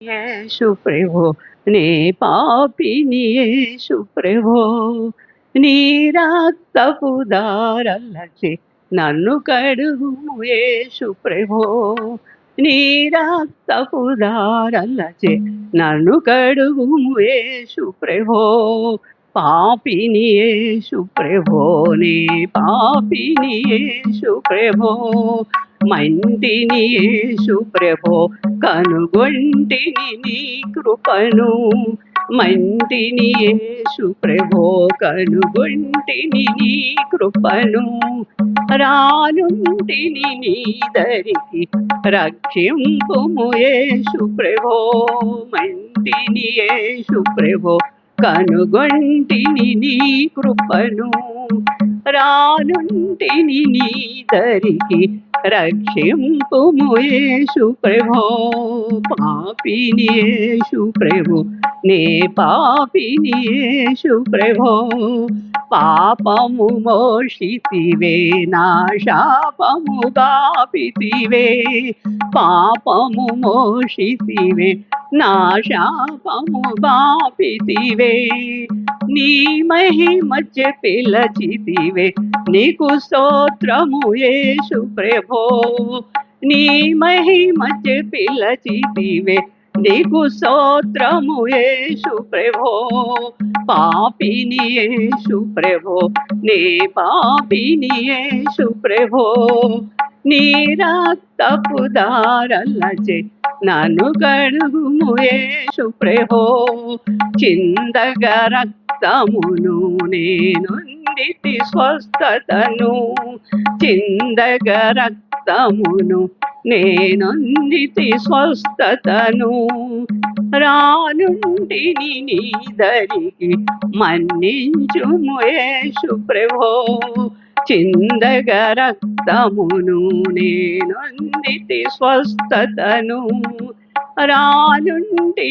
యేసు ప్రభో నే పాపిని యేసు ప్రభో నీ రక్తపు దారలచి నన్ను కడుగు యేసు ప్రభో నీ రక్తపు దారలచి నన్ను కడుగు యేసు ప్రభో పాపిని యేసు ప్రభో నీ పాపిని యేసు ప్రభో మందిని యేసు ప్రభో కనుగొంటిని నీ కృపను. మందిని యేసు ప్రభో కనుగొంటిని నీ కృపను. రానుంటిని నీ దరికి రక్షింపుము యేసు ప్రభో. మంటిని యేసు ప్రభో కనుగొంటిని నీ కృపను. రానుంటిని నీ దరికి రక్షింపుము ప్రభో. పాపిని యేసు ప్రభో నే పాపిని యేసు ప్రభో పాపము మోషితివే నా శాపము గాపితివే పాపము మోషితివే నా శాపము గాపితివే నీ మహిమ పిలచితివే నీకు స్తోత్రము యేసు ప్రభో నీ మహిమ పిలచితివే నీకు సోత్రము యేసు ప్రభో పాపిని యేసు ప్రభో నీ పాపిని యేసు ప్రభో. నీ రక్తపు దారలచే నన్ను గడుగుము యేసు ప్రభో. చిందగ రక్తమును నేనుండితి స్వస్థతను చిందగ రక్త రక్తమును నేనొందితి స్వస్థతను రానుండి నీదరికి మన్నించుము యేసు ప్రభో. చిందగ రక్తమును నేనొందితి స్వస్థతను రానుండి